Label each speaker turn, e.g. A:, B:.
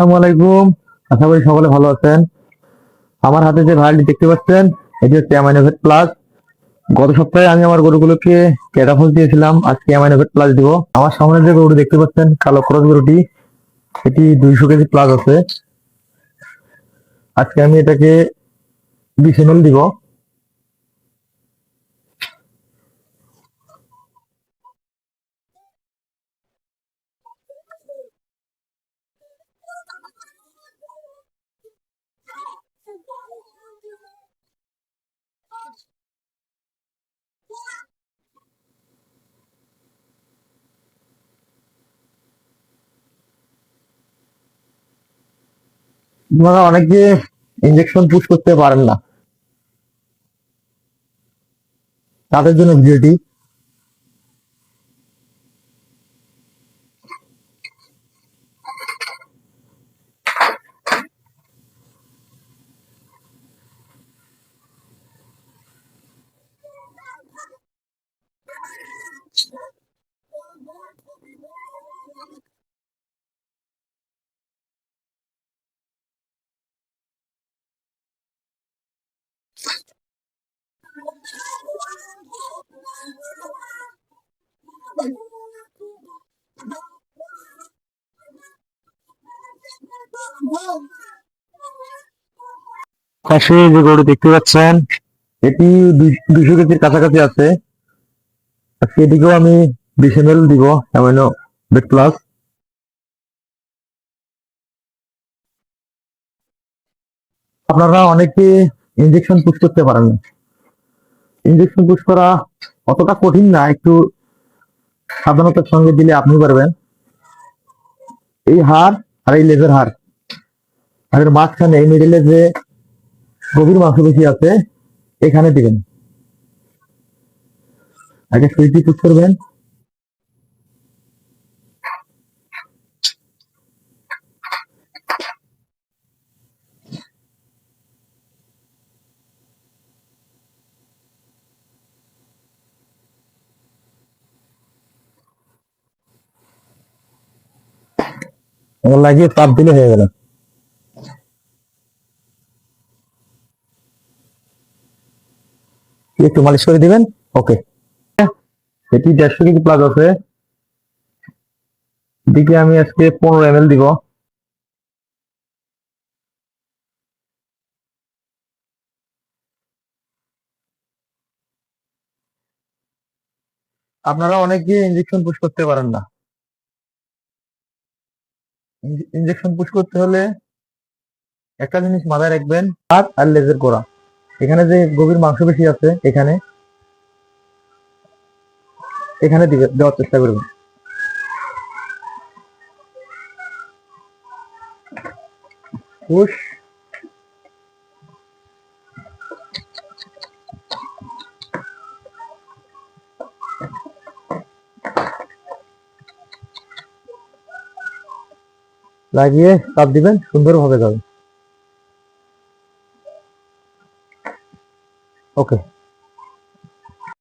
A: আসসালামু আলাইকুম। আশা করি সকলে ভালো আছেন। আমার হাতে যে ভাইলটি দেখতে পাচ্ছেন, এটি হচ্ছে অ্যামাইনোভেট প্লাস গত সপ্তাহে আমি আমার গরুগুলোকে ক্যাটাফস দিয়েছিলাম, আজকে অ্যামাইনোভেট প্লাস দিব। আমার সামনে যে গরুটি দেখতে পাচ্ছেন, কালো ক্রস গরুটি, এটি দুইশো কেজি প্লাস আছে। আজকে আমি এটাকে বিশ এম দিব। আপনারা অনেকে ইনজেকশন পুশ করতে পারেন না। তাদের জন্য ভিডিওটি পাশে যে গরু দেখতে পাচ্ছেন, এটি দুশো কেজির কাছাকাছি আছে। এটিকেও আমি বিশ এম এল দিব, অ্যামাইনো বেড প্লাস। আপনারা অনেকে ইঞ্জেকশন পুশ করতে পারেন। না ইনজেকশন পুশ করা অতটা কঠিন না, একটু সাবধানতার সঙ্গে দিলে আপনি পারবেন। এই হার আর এই লেজের হার আর মাঝখানে, এই মিডিলে যে গভীর মাংসপেশি আছে, এখানে দিবেন আগে সুইচটি পুশ করবেন। লাগিয়ে চাপ দিলে হয়ে গেল। একটু মালিশ করে দিবেন? ওকে এটি দেড়শো কেজি প্লাস আছে। এদিকে আমি আজকে পনেরো এম দিব। আপনারা অনেকে ইঞ্জেকশন পুশ করতে পারেন না। ইঞ্জেকশন পুশ করতে হলে একটা জিনিস মাথায় রাখবেন আর লেজের গোড়া এখানে যে গভীর মাংস মাংসপেশি আছে, এখানে এখানে দিবে, দেওয়ার চেষ্টা করবেন লাগিয়ে চাপ দিবেন, সুন্দরভাবে যাবে। ওকে